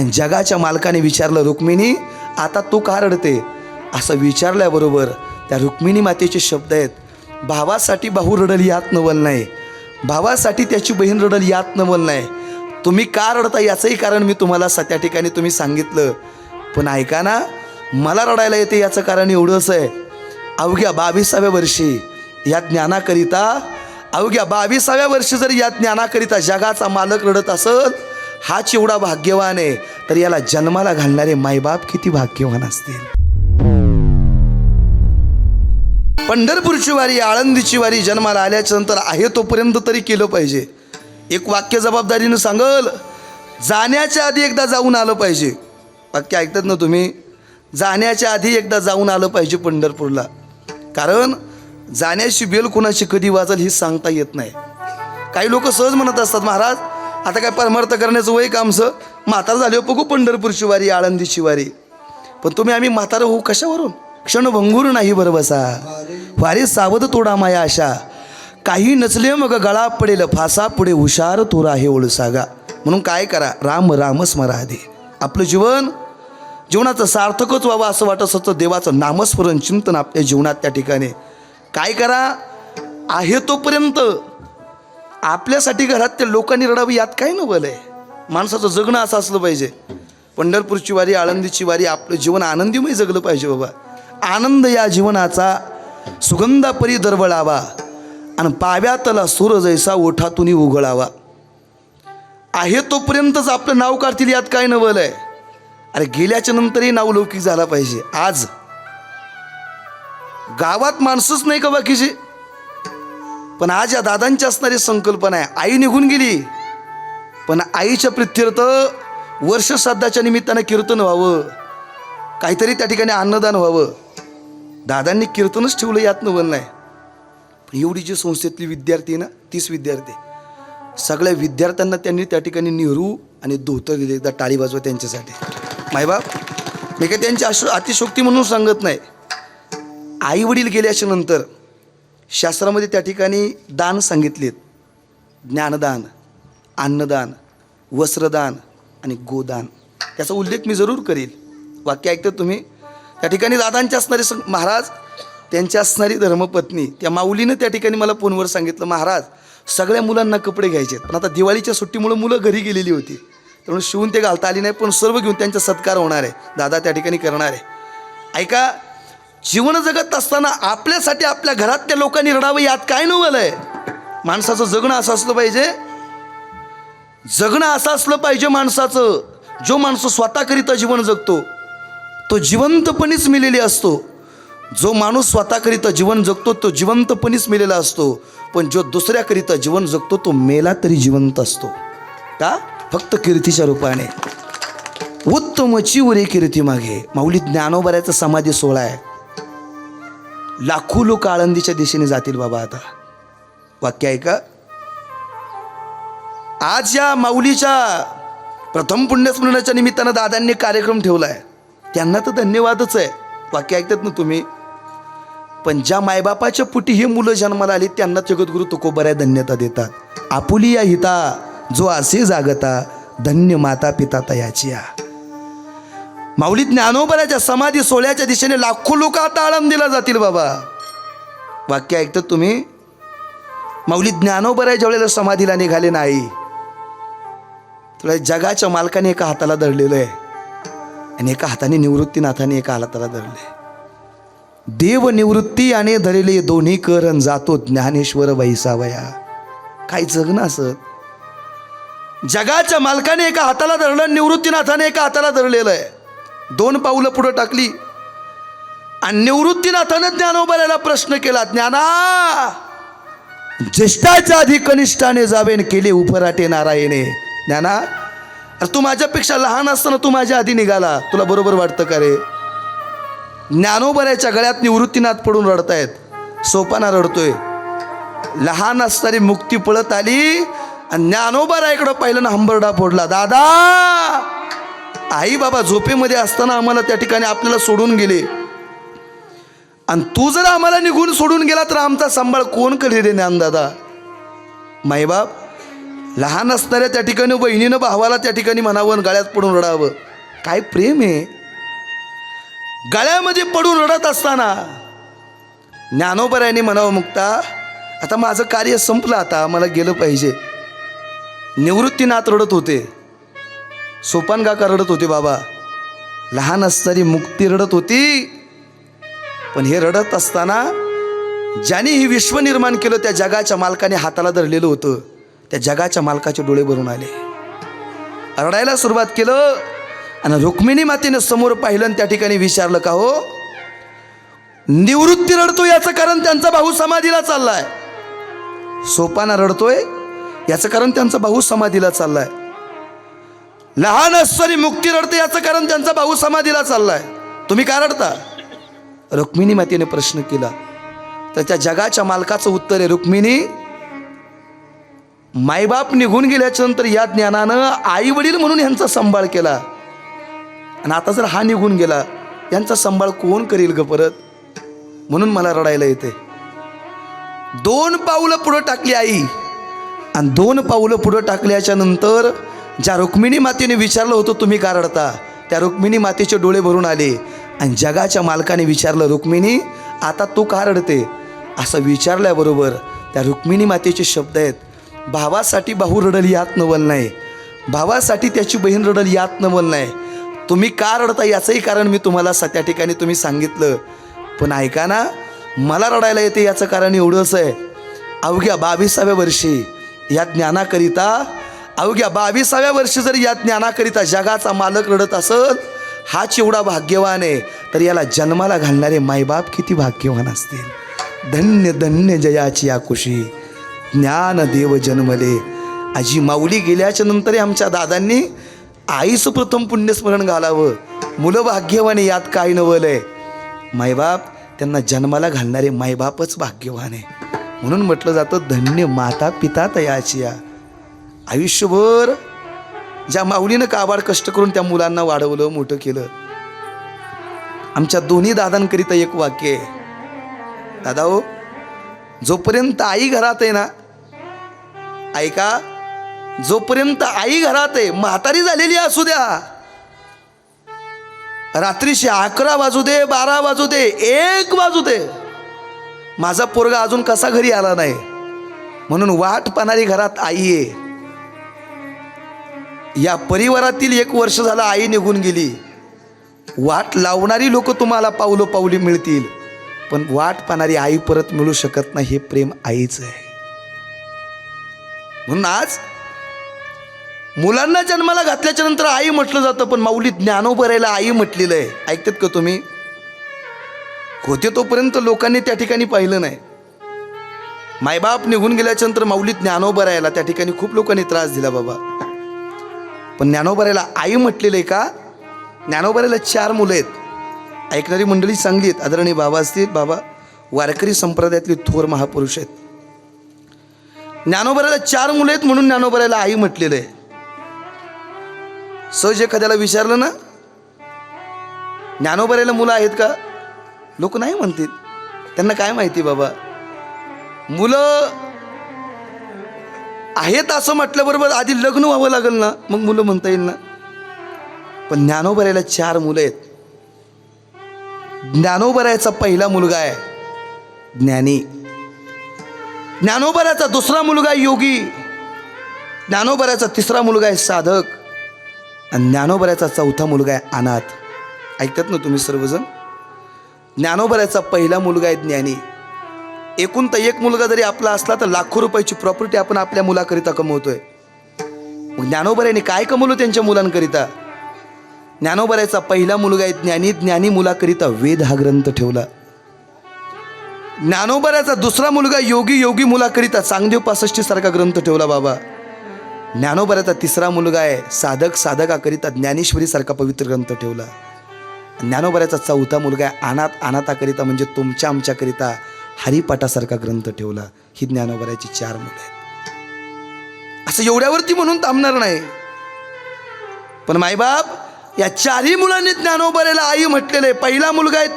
आणि जगाच्या मालकाने विचारलं रुक्मिणी आता तू का रडते? असं विचारल्याबरोबर त्या रुक्मिणी मातेचे शब्द आहेत भावासाठी भाऊ रडल यात नवल नाही. भावासाठी त्याची बहीण रडल यात नवल नाही. तुम्ही का रडता याचंही कारण मी तुम्हाला स त्या ठिकाणी तुम्ही सांगितलं. पण ऐका ना मला रडायला येते याचं कारण एवढंच आहे. अवघ्या बावीसाव्या वर्षी या ज्ञानाकरिता अवघ्या बावीसाव्या वर्षी जर या ज्ञानाकरिता जगाचा मालक रडत असत हाच एवढा भाग्यवान आहे तर याला जन्माला घालणारे मायबाप किती भाग्यवान असतील? पंढरपूरची वारी आळंदीची वारी जन्माला आल्याच्यानंतर आहे तोपर्यंत तरी केलं पाहिजे. एक वाक्य जबाबदारीनं सांगल जाण्याच्या आधी एकदा जाऊन आलं पाहिजे. वाक्य ऐकतात ना तुम्ही? जाण्याच्या आधी एकदा जाऊन आलं पाहिजे पंढरपूरला. कारण जाण्याची बेल कुणाची कधी वाजल ही सांगता येत नाही. काही लोक सहज म्हणत असतात महाराज आता काय परमार्थ करण्याचं वय का आमचं? म्हातारं झाले हो बघू पंढरपूर शिवारी आळंदी शिवारी. पण तुम्ही आम्ही म्हातारं होऊ कशावरून? क्षणभंगूर नाही बरबसा वारी सावध तोडा माया आशा. काही नचले मग गळा पडेल फासा पुढे हुशार तोरा हे ओळसागा म्हणून काय करा? राम राम स्मराधे. आपलं जीवन जीवनाचं सार्थकच व्हावं असं वाटत असतं. देवाचं नामस्मरण चिंतन आपल्या जीवनात त्या ठिकाणी. काय करा? आहे तोपर्यंत आपल्यासाठी घरात त्या लोकांनी रडावं यात काय नवल आहे? माणसाचं जगणं असं असलं पाहिजे. पंढरपूरची वारी आळंदीची वारी आपलं जीवन आनंदीमय जगलं पाहिजे बाबा. आनंद या जीवनाचा सुगंधापरी दरवळावा आणि पाव्यातला सूर जैसा ओठातूनही उघळावा. आहे तोपर्यंतच आपलं नाव काढतील यात काय नवल आहे? अरे गेल्याच्या नंतरही नाव लौकिक झाला पाहिजे. आज गावात माणसंच नाही का बाकीचे? पण आज या दादांची असणारी संकल्पना आहे. आई निघून गेली. पण आईच्या प्रित्यर्थ वर्ष श्राद्धाच्या निमित्तानं कीर्तन व्हावं. काहीतरी त्या ठिकाणी अन्नदान व्हावं. दादांनी कीर्तनच ठेवलं यात नवल नाही. पण एवढी जी संस्थेतली विद्यार्थी आहे ना तीस विद्यार्थी सगळ्या विद्यार्थ्यांना त्यांनी त्या ठिकाणी नेहरू आणि धोतर दिले एकदा टाळी वाजवा त्यांच्यासाठी. मायबाप मी काय त्यांची अश अतिशोक्ती म्हणून सांगत नाही. आई वडील गेल्याच्यानंतर शास्त्रामध्ये त्या ठिकाणी दान सांगितलेत. ज्ञानदान अन्नदान वस्त्रदान आणि गोदान. त्याचा उल्लेख मी जरूर करील. वाक्य ऐकतात तुम्ही? त्या ठिकाणी दादांचे असणारे स महाराज त्यांची असणारी धर्मपत्नी त्या माऊलीनं त्या ठिकाणी मला फोनवर सांगितलं महाराज सगळ्या मुलांना कपडे घ्यायचे पण आता दिवाळीच्या सुट्टीमुळं मुलं घरी गेलेली होती. त्यामुळे शिवून ते घालता आली नाही पण सर्व घेऊन त्यांचा सत्कार होणार आहे. दादा त्या ठिकाणी करणार आहे. ऐका जीवन जगत असताना आपल्यासाठी आपल्या घरातल्या लोकांनी रडावं यात काय नवल आहे? माणसाचं जगणं असं असलं पाहिजे. जगणं असं असलं पाहिजे माणसाचं. जो माणूस स्वतःकरिता जीवन जगतो तो जिवंतपणीच मिलेली असतो. जो माणूस स्वतःकरिता जीवन जगतो तो जिवंतपणीच मिलेला असतो. पण जो दुसऱ्याकरिता जीवन जगतो तो मेला तरी जिवंत असतो. का? फक्त कीर्तीच्या रूपाने. उत्तम उरे कीर्ती मागे. माऊली ज्ञानोबऱ्याचा समाधी सोहळा आहे. लाखो लोक आळंदीच्या दिशेने जातील बाबा आता. वाक्य ऐका आज या माऊलीच्या प्रथम पुण्यस्मरणाच्या निमित्तानं दादांनी कार्यक्रम ठेवला आहे त्यांना तर धन्यवादच आहे. वाक्य ऐकतात ना तुम्ही? पण ज्या मायबापाच्या पुटी ही मुलं जन्माला आली त्यांना जगद्गुरु तुकोबऱ्या धन्यता देतात. आपुली या हिता जो असे जागता धन्य माता पिता तयाची या. माऊली ज्ञानोबराच्या समाधी सोहळ्याच्या दिशेने लाखो लोक आता आळंदीला जातील बाबा. वाक्य ऐकतात तुम्ही? माऊली ज्ञानोबराच्या ज्यावेळेला समाधीला निघाले नाही तुला जगाच्या मालकाने एका हाताला धरलेलं आहे. आणि एका हाताने निवृत्तीनाथाने एका हाताला धरले देव निवृत्ती आणि धरले दोन्ही करण जातो ज्ञानेश्वर वैसावया. काय जगणं असत जगाच्या मालकाने एका हाताला धरलं निवृत्तीनाथाने एका हाताला धरलेलं आहे. दोन पाऊलं पुढं टाकली. आणि निवृत्तीनाथानं ज्ञानोबऱ्याला प्रश्न केला ज्ञाना ज्येष्ठाच्या आधी कनिष्ठाने जावेन केले उपराटे नारायणे. ज्ञाना अरे तू माझ्यापेक्षा लहान असताना तू माझ्या आधी निघाला. तुला बरोबर वाटतं का रे? ज्ञानोबऱ्याच्या गळ्यात निवृत्तीनाथ पडून रडतायत. सोपाना रडतोय. लहान असणारी मुक्ती पळत आली आणि ज्ञानोबरायकडं पाहिलं ना हंबरडा फोडला दादा आई बाबा झोपेमध्ये असताना आम्हाला त्या ठिकाणी आपल्याला सोडून गेले. आणि तू जर आम्हाला निघून सोडून गेला तर आमचा सांभाळ कोण करेल रे ज्ञानदादा? माईबाप लहान असणाऱ्या त्या ठिकाणी बहिणीनं भावाला त्या ठिकाणी म्हणावं आणि गळ्यात पडून रडावं. काय प्रेम आहे? गळ्यामध्ये पडून रडत असताना ज्ञानोबरायाने म्हणावं मुक्ता आता माझं कार्य संपलं आता मला गेलं पाहिजे. निवृत्तीनाथ रडत होते. सोपान काका रडत होते बाबा. लहान असणारी मुक्ती रडत होती. पण हे रडत असताना ज्याने ही विश्व निर्माण केलं त्या जगाच्या मालकाने हाताला धरलेलं होतं. त्या जगाच्या मालकाचे डोळे भरून आले. रडायला सुरुवात केलं आणि रुक्मिणी मातेनं समोर पाहिलं आणि त्या ठिकाणी विचारलं का हो निवृत्ती रडतो याचं कारण त्यांचा भाऊ समाधीला चाललाय. सोपाना रडतोय याचं कारण त्यांचा भाऊ समाधीला चाललाय. लहान असताना मुक्ती रडते याचं कारण त्यांचा भाऊ समाधीला चाललाय. तुम्ही का रडता? रुक्मिणी मातेने प्रश्न केला. तर त्या जगाच्या मालकाचं उत्तर आहे रुक्मिणी मायबाप निघून गेल्याच्यानंतर या ज्ञानानं आई वडील म्हणून ह्यांचा सांभाळ केला. आणि आता जर हा निघून गेला यांचा सांभाळ कोण करील ग परत? म्हणून मला रडायला येते. दोन पावलं पुढं टाकली आई. आणि दोन पावलं पुढं टाकल्याच्या नंतर ज्या रुक्मिणी मातेने विचारलं होतं तुम्ही का रडता? त्या रुक्मिणी मातेचे डोळे भरून आले आणि जगाच्या मालकाने विचारलं रुक्मिणी आता तू का रडते? असं विचारल्याबरोबर त्या रुक्मिणी मातेचे शब्द आहेत भावासाठी भाऊ रडल यात नवल नाही. भावासाठी त्याची बहीण रडल यात नवल नाही. तुम्ही का रडता याचंही कारण मी तुम्हाला स त्या ठिकाणी तुम्ही सांगितलं. पण ऐका ना मला रडायला येते याचं कारण एवढंच आहे. अवघ्या बावीसाव्या वर्षी या ज्ञानाकरिता अवघ्या बावीसाव्या वर्षी जर या ज्ञानाकरिता जगाचा मालक रडत असल हाच एवढा भाग्यवान आहे तर याला जन्माला घालणारे मायबाप किती भाग्यवान असतील? धन्य धन्य जयाची आकुशी ज्ञान देव जन्मले. आजी माऊली गेल्याच्यानंतर आमच्या दादांनी आईचं प्रथम पुण्यस्मरण घालावं. मुलं भाग्यवाने यात काय नवलंय आहे? मायबाप त्यांना जन्माला घालणारे मायबापच भाग्यवान आहे. म्हणून म्हटलं जातं धन्य माता पिता तयाची या आयुष्यभर ज्या माऊलीनं काबाड कष्ट करून त्या मुलांना वाढवलं मोठं केलं. आमच्या दोन्ही दादांकरिता एक वाक्य आहे. दादा हो जोपर्यंत आई घरात आहे ना ऐका जोपर्यंत आई घरात आहे म्हातारी झालेली असू द्या. रात्रीचे अकरा वाजू दे बारा वाजू दे एक वाजू दे. माझा पोरगा अजून कसा घरी आला नाही? म्हणून वाट पाहणारी घरात आई आहे. या परिवारातील एक वर्ष झालं आई निघून गेली. वाट लावणारी लोक तुम्हाला पावलं पावली मिळतील पण वाट पाहणारी आई परत मिळू शकत नाही हे प्रेम आईचं आहे. म्हणून आज मुलांना जन्माला घातल्याच्या नंतर आई म्हटलं जातं पण माऊली ज्ञानोबरायला आई म्हटलेलं आहे. ऐकतात का तुम्ही? होते तोपर्यंत लोकांनी त्या ठिकाणी पाहिलं नाही. मायबाप निघून गेल्याच्यानंतर माऊली ज्ञानोबरायला त्या ठिकाणी खूप लोकांनी त्रास दिला बाबा. पण ज्ञानोबऱ्याला आई म्हटलेलं आहे का? ज्ञानोबऱ्याला चार मुलं आहेत. ऐकणारी मंडळी चांगली आहेत. आदरणीय बाबा असतील बाबा वारकरी संप्रदायातले थोर महापुरुष आहेत. ज्ञानोबऱ्याला चार मुलं आहेत म्हणून ज्ञानोबऱ्याला आई म्हटलेलं आहे सहज एखाद्याला विचारलं ना ज्ञानोबऱ्याला मुलं आहेत का? लोक नाही म्हणतील. त्यांना काय माहिती बाबा? मुलं आहेत असं म्हटल्याबरोबर आधी लग्न व्हावं लागेल ना? मग मुलं म्हणता येईल ना? पण ज्ञानोबरायला चार मुलं आहेत. ज्ञानोबरायचा पहिला मुलगा आहे ज्ञानी. ज्ञानोबऱ्याचा दुसरा मुलगा आहे योगी. ज्ञानोबराचा तिसरा मुलगा आहे साधक. आणि ज्ञानोबऱ्याचा चौथा मुलगा आहे अनाथ. ऐकतात ना तुम्ही सर्वजण? ज्ञानोबऱ्याचा पहिला मुलगा आहे ज्ञानी. एकूण तर एक मुलगा जरी आपला असला तर लाखो रुपयाची प्रॉपर्टी आपण आपल्या मुलाकरिता कमवतोय. ज्ञानोबऱ्याने काय कमवलं त्यांच्या मुलांकरिता? ज्ञानोबऱ्याचा पहिला मुलगा आहे ज्ञानी ज्ञानी मुलाकरिता वेद हा ग्रंथ ठेवला. ज्ञानोबऱ्याचा दुसरा मुलगा योगी योगी मुलाकरिता चांगदेव पासष्टी सारखा ग्रंथ ठेवला बाबा. ज्ञानोबऱ्याचा तिसरा मुलगा आहे साधक साधकाकरिता ज्ञानेश्वरी सारखा पवित्र ग्रंथ ठेवला. ज्ञानोबऱ्याचा चौथा मुलगा आहे अनाथ अनाथाकरिता म्हणजे तुमच्या आमच्याकरिता हरिपाठासारखा ग्रंथ ठेवला. ही ज्ञानोबराची चार मुलं आहेत. असं एवढ्यावरती म्हणून थांबणार नाही. पण मायबाप या चारही मुलांनी ज्ञानोबऱ्याला आई म्हटलेलं आहे पहिला मुलगा आहे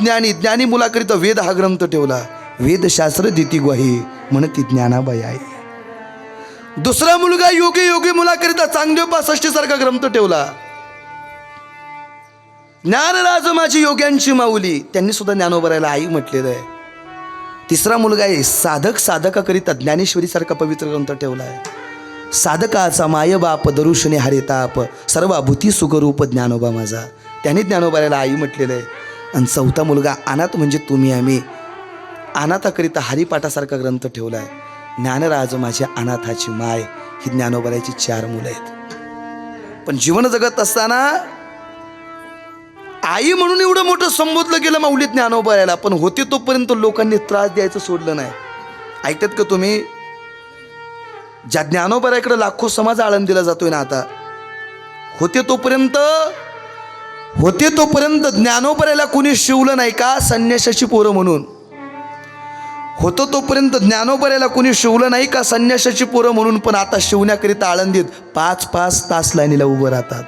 ज्ञानी. ज्ञानी मुलाकरिता वेद हा ग्रंथ ठेवला. वेदशास्त्र दिती ग्वाही म्हणती ज्ञानाबाई आहे दुसरा मुलगा योगी योगी मुलाकरिता चांगदेव पासष्टी सारखा ग्रंथ ठेवला. ज्ञानराज माझी योग्यांची माऊली. त्यांनी सुद्धा ज्ञानोबरायला आई म्हटलेलं आहे तिसरा मुलगा आहे साधक साधकाकरिता ज्ञानेश्वरीसारखा पवित्र ग्रंथ ठेवला आहे. साधकाचा मायबाप दरुषणे हरिताप सर्वाभूती सुखरूप ज्ञानोबा माझा. त्याने ज्ञानोबाऱ्याला आई म्हटलेलं आहे आणि चौथा मुलगा अनाथ म्हणजे तुम्ही आम्ही. अनाथाकरिता हरिपाठासारखा ग्रंथ ठेवला आहे ज्ञानराज माझ्या अनाथाची माय. ही ज्ञानोबाऱ्याची चार मुलं आहेत. पण जीवन जगत असताना आई म्हणून एवढं मोठं संबोधलं गेलं माऊली ज्ञानोबाऱ्याला पण होते तोपर्यंत लोकांनी त्रास द्यायचं सोडलं नाही. ऐकतात का तुम्ही? ज्या ज्ञानोबऱ्याकडे लाखो समाज आळंद दिला जातोय ना आता. होते तोपर्यंत होते तोपर्यंत ज्ञानोबऱ्याला कोणी शिवलं नाही का? संन्याशाची पोरं म्हणून. होतं तोपर्यंत ज्ञानोबऱ्याला कोणी शिवलं नाही का? संन्याशाची पोरं म्हणून पण आता शिवण्याकरिता आळंदीत पाच पाच तास लाईनीला उभं राहतात.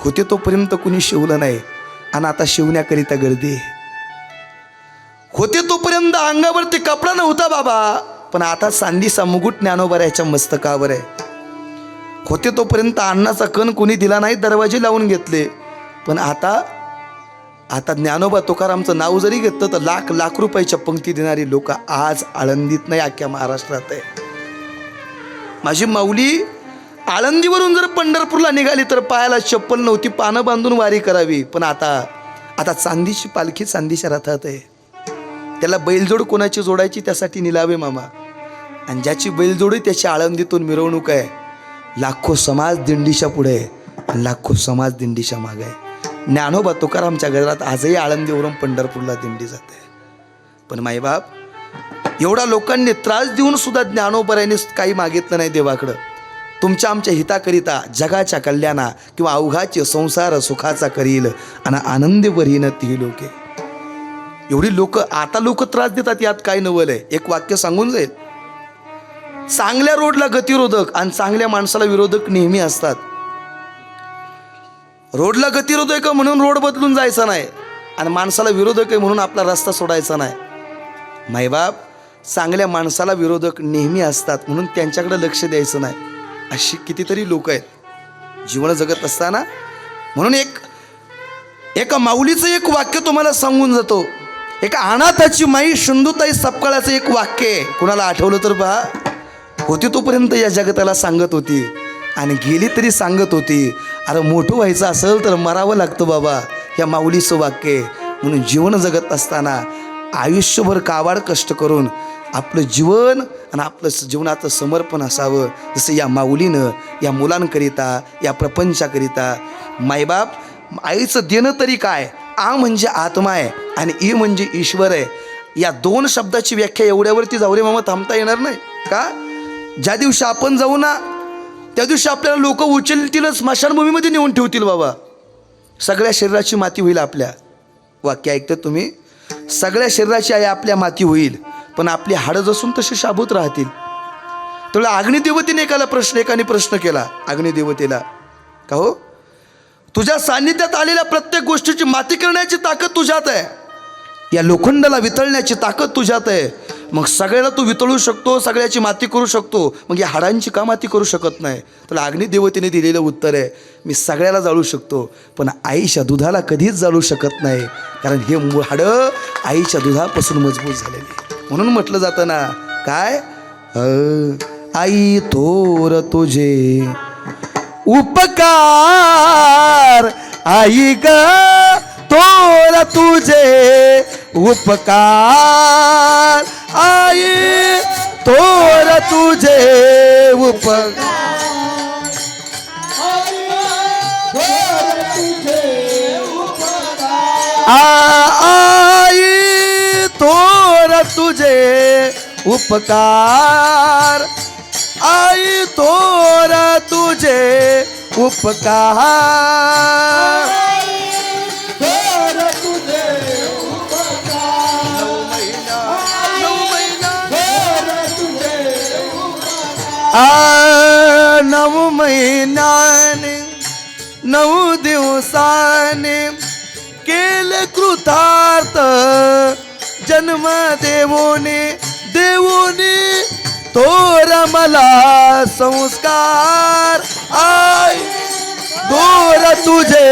होते तोपर्यंत कुणी शिवलं नाही. आणि आता शिवण्याकरिता गर्दी होते तोपर्यंत अंगावरती कपडा नव्हता बाबा. पण आता सांदीचा मुकुट ज्ञानोबऱ्याच्या मस्तकावर आहे. होते तोपर्यंत अन्नाचा कण कोणी दिला नाही दरवाजे लावून घेतले. पण आता आता ज्ञानोबा तुकारामचं नाव जरी घेतलं तर लाख लाख रुपयाच्या पंक्ती देणारी लोक आज आळंदीत नाही अख्ख्या महाराष्ट्रात आहे. माझी माऊली आळंदीवरून जर पंढरपूरला निघाली तर पायाला चप्पल नव्हती पानं बांधून वारी करावी. पण आता आता चांदीची पालखी चांदीच्या रथात आहे. त्याला बैलजोड कोणाची जोडायची त्यासाठी निलावे मामा. आणि ज्याची बैलजोडी त्याची आळंदीतून मिरवणूक आहे. लाखो समाज दिंडीच्या पुढे आणि लाखो समाज दिंडीच्या मागे आहे. ज्ञानोबा हो तुकारामच्या गजरात आजही आळंदीवरून पंढरपूरला दिंडी जाते. पण माईबाप एवढा लोकांनी त्रास देऊन सुद्धा ज्ञानोबऱ्याने काही मागितलं नाही देवाकडं. तुमच्या आमच्या हिताकरिता जगाच्या कल्याणा किंवा अवघाचे संसार सुखाचा करील आणि आनंदी वरीन ती लोके. एवढी लोक आता लोक त्रास देतात यात काय नवल आहे? एक वाक्य सांगून जाईल. चांगल्या रोडला गतिरोधक आणि चांगल्या माणसाला विरोधक नेहमी असतात. रोडला गतिरोधक आहे म्हणून रोड बदलून जायचा नाही आणि माणसाला विरोधक आहे म्हणून आपला रस्ता सोडायचा नाही. मायबाप चांगल्या माणसाला विरोधक नेहमी असतात म्हणून त्यांच्याकडे लक्ष द्यायचं नाही. अशी कितीतरी लोक आहेत. जीवन जगत असताना म्हणून एक एका माऊलीचं एक वाक्य तुम्हाला सांगून जातो. एका अनाथाची माई शुंदुताई सपकाळाचं एक वाक्य आहे. कुणाला आठवलं तर बा होती तोपर्यंत या जगताला सांगत होती. आणि गेली तरी सांगत होती. अरे मोठं व्हायचं असेल तर मरावं लागतं बाबा. या माऊलीचं वाक्य म्हणून जीवन जगत असताना आयुष्यभर कावाड कष्ट करून आपलं जीवन आणि आपलं जीवनाचं समर्पण असावं. जसं या माऊलीनं या मुलांकरिता या प्रपंचाकरिता मायबाप आईचं देणं तरी काय? आ म्हणजे आत्मा आहे आणि ई म्हणजे ईश्वर आहे. या दोन शब्दाची व्याख्या एवढ्यावरती जाऊ रे मामा थांबता येणार नाही? का? ज्या दिवशी आपण जाऊ ना त्या दिवशी आपल्याला लोक उचलतीलच स्मशानभूमीमध्ये नेऊन ठेवतील बाबा. सगळ्या शरीराची माती होईल आपल्या. वाक्य ऐकतं तुम्ही? सगळ्या शरीराची आई आपल्या माती होईल. पण आपली हाडं जसून तशी शाबूत राहतील. त्यामुळे अग्निदेवतेने एकाला प्रश्न एकाने प्रश्न केला. अग्निदेवतेला का हो? तुझ्या सान्निध्यात आलेल्या प्रत्येक गोष्टीची माती करण्याची ताकद तुझ्यात आहे. या लोखंडाला वितळण्याची ताकद तुझ्यात आहे. मग सगळ्याला तू वितळू शकतो सगळ्याची माती करू शकतो. मग या हाडांची का माती करू शकत नाही? त्याला अग्निदेवतेने दिलेलं उत्तर आहे मी सगळ्याला जाळू शकतो पण आईच्या दुधाला कधीच जाळू शकत नाही. कारण हे मूळ हाडं आईच्या दुधापासून मजबूत झालेली आहे. म्हणून म्हटलं जातं ना काय? अ, आई थोर तुझे उपकार. आई ग तोर तुझे उपकार. आई तोर तुझे उपकार. आ- आई तुझे उपकार. आई तोर तुझे उपकार. आ नऊ महिन्याने नऊ दिवसाने केल कृता जन्म देवोने देवोने तोर मला संस्कार. आय दूर तुझे.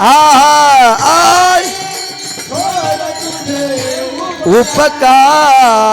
आय उपकार.